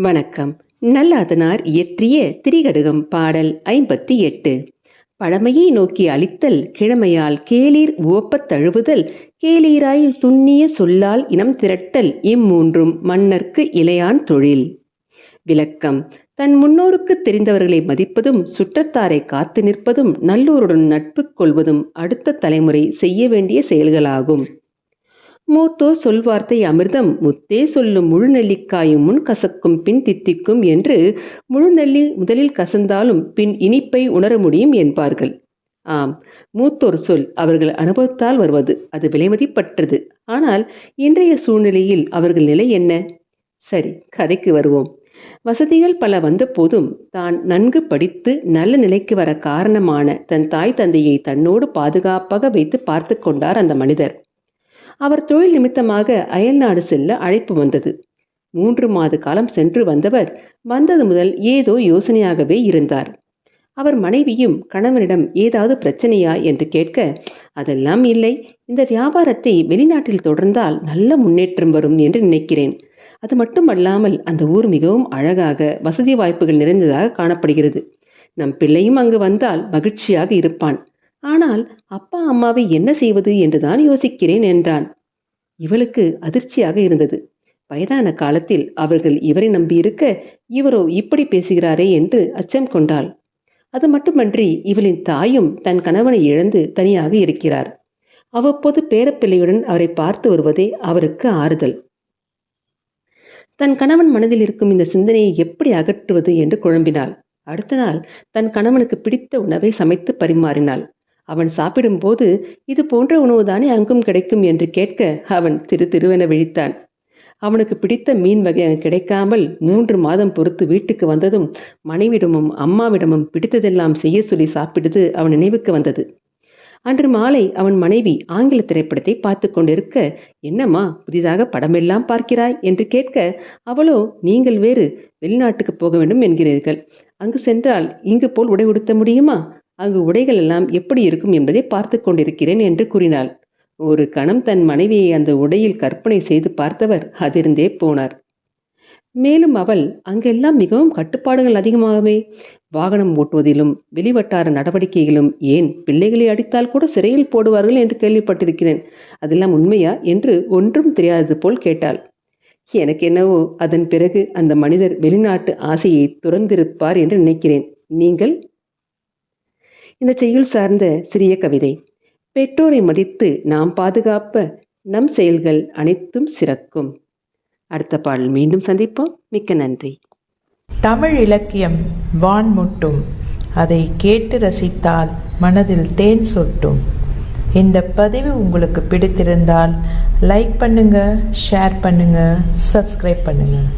வணக்கம். நல்லாதனார் இயற்றிய திரிகடுகம் பாடல் ஐம்பத்தி எட்டு. பழமையை நோக்கி அழித்தல் கிழமையால் கேளீர் உவப்பத் தழுவுதல் கேளீராய் துண்ணிய சொல்லால் இனம் திரட்டல் இம்மூன்றும் மன்னர்க்கு இளையான் தொழில். விளக்கம். தன் முன்னோருக்கு தெரிந்தவர்களை மதிப்பதும் சுற்றத்தாரை காத்து நிற்பதும் நல்லோருடன் நட்பு கொள்வதும் அடுத்த தலைமுறை செய்ய வேண்டிய செயல்களாகும். மூத்தோர் சொல்வார்த்தை அமிர்தம் முத்தே சொல்லும் முழு நெல்லிக்காயும் முன் கசக்கும் பின் தித்திக்கும் என்று முழு நெல்லி முதலில் கசந்தாலும் பின் இனிப்பை உணர முடியும் என்பார்கள். ஆம் மூத்தோர் சொல் அவர்கள் அனுபவத்தால் வருவது அது விலைமதிப்பற்றது ஆனால் இன்றைய சூழ்நிலையில் அவர்கள் நிலை என்ன? சரி கதைக்கு வருவோம். வசதிகள் பல வந்த போதும் தான் நன்கு படித்து நல்ல நிலைக்கு வர காரணமான தன் தாய் தந்தையை தன்னோடு பாதுகாப்பாக வைத்து பார்த்து கொண்டார் அந்த மனிதர். அவர் தொழில் நிமித்தமாக அயல்நாடு செல்ல அழைப்பு வந்தது. மூன்று மாத காலம் சென்று வந்தவர் வந்தது முதல் ஏதோ யோசனையாகவே இருந்தார். அவர் மனைவியும் கணவனிடம் ஏதாவது பிரச்சனையா என்று கேட்க அதெல்லாம் இல்லை. இந்த வியாபாரத்தை வெளிநாட்டில் தொடர்ந்தால் நல்ல முன்னேற்றம் வரும் என்று நினைக்கிறேன். அது மட்டுமல்லாமல் அந்த ஊர் மிகவும் அழகாக வசதி வாய்ப்புகள் நிறைந்ததாக காணப்படுகிறது. நம் பிள்ளையும் அங்கு வந்தால் மகிழ்ச்சியாக இருப்பான். ஆனால் அப்பா அம்மாவை என்ன செய்வது என்றுதான் யோசிக்கிறேன் என்றான். இவளுக்கு அதிர்ச்சியாக இருந்தது. வயதான காலத்தில் அவர்கள் இவரை நம்பியிருக்க இவரோ இப்படி பேசுகிறாரே என்று அச்சம் கொண்டாள். அது மட்டுமன்றி இவளின் தாயும் தன் கணவனை இழந்து தனியாக இருக்கிறார். அவ்வப்போது பேரப்பிள்ளையுடன் அவரை பார்த்து வருவதே அவருக்கு ஆறுதல். தன் கணவன் மனதில் இருக்கும் இந்த சிந்தனையை எப்படி அகற்றுவது என்று குழம்பினாள். அடுத்த நாள் தன் கணவனுக்கு பிடித்த உணவை சமைத்து பரிமாறினாள். அவன் சாப்பிடும்போது இது போன்ற உணவுதானே அங்கும் கிடைக்கும்? என்று கேட்க அவன் திரு திருவென விழித்தான். அவனுக்கு பிடித்த மீன் வகை அங்கு கிடைக்காமல் மூன்று மாதம் பொறுத்து வீட்டுக்கு வந்ததும் மனைவிடமும் அம்மாவிடமும் பிடித்ததெல்லாம் செய்ய சொல்லி சாப்பிடுது அவன் நினைவுக்கு வந்தது. அன்று மாலை அவன் மனைவி ஆங்கில திரைப்படத்தை பார்த்து கொண்டிருக்க என்னம்மா புதிதாக படமெல்லாம் பார்க்கிறாய்? என்று கேட்க அவளோ நீங்கள் வேறு வெளிநாட்டுக்கு போக வேண்டும் என்கிறீர்கள். அங்கு சென்றால் இங்கு போல் உடை உடுத்த முடியுமா? அங்கு உடைகள் எல்லாம் எப்படி இருக்கும் என்பதை பார்த்து கொண்டிருக்கிறேன் என்று கூறினாள். ஒரு கணம் தன் மனைவியை அந்த உடையில் கற்பனை செய்து பார்த்தவர் அதிர்ந்தே போனார். மேலும் அவள் அங்கெல்லாம் மிகவும் கட்டுப்பாடுகள் அதிகமாகவே. வாகனம் ஓட்டுவதிலும் வெளிவட்டார நடவடிக்கைகளும் ஏன் பிள்ளைகளை அடித்தால் கூட சிறையில் போடுவார்கள் என்று கேள்விப்பட்டிருக்கிறேன். அதெல்லாம் உண்மையா? என்று ஒன்றும் தெரியாதது போல் கேட்டாள். எனக்கு என்னவோ அதன் பிறகு அந்த மனிதர் வெளிநாட்டு ஆசையை துறந்திருப்பார் என்று நினைக்கிறேன். நீங்கள்? இந்த செய்யுள் சார்ந்த சிறிய கவிதை. பெற்றோரை மதித்து நாம் பாதுகாப்ப நம் செயல்கள் அனைத்தும் சிறக்கும். அடுத்த பாடல் மீண்டும் சந்திப்போம். மிக்க நன்றி. தமிழ் இலக்கியம் வான்முட்டும். அதை கேட்டு ரசித்தால் மனதில் தேன் சொட்டும். இந்த பதிவு உங்களுக்கு பிடித்திருந்தால் லைக் பண்ணுங்க ஷேர் பண்ணுங்க சப்ஸ்கிரைப் பண்ணுங்கள்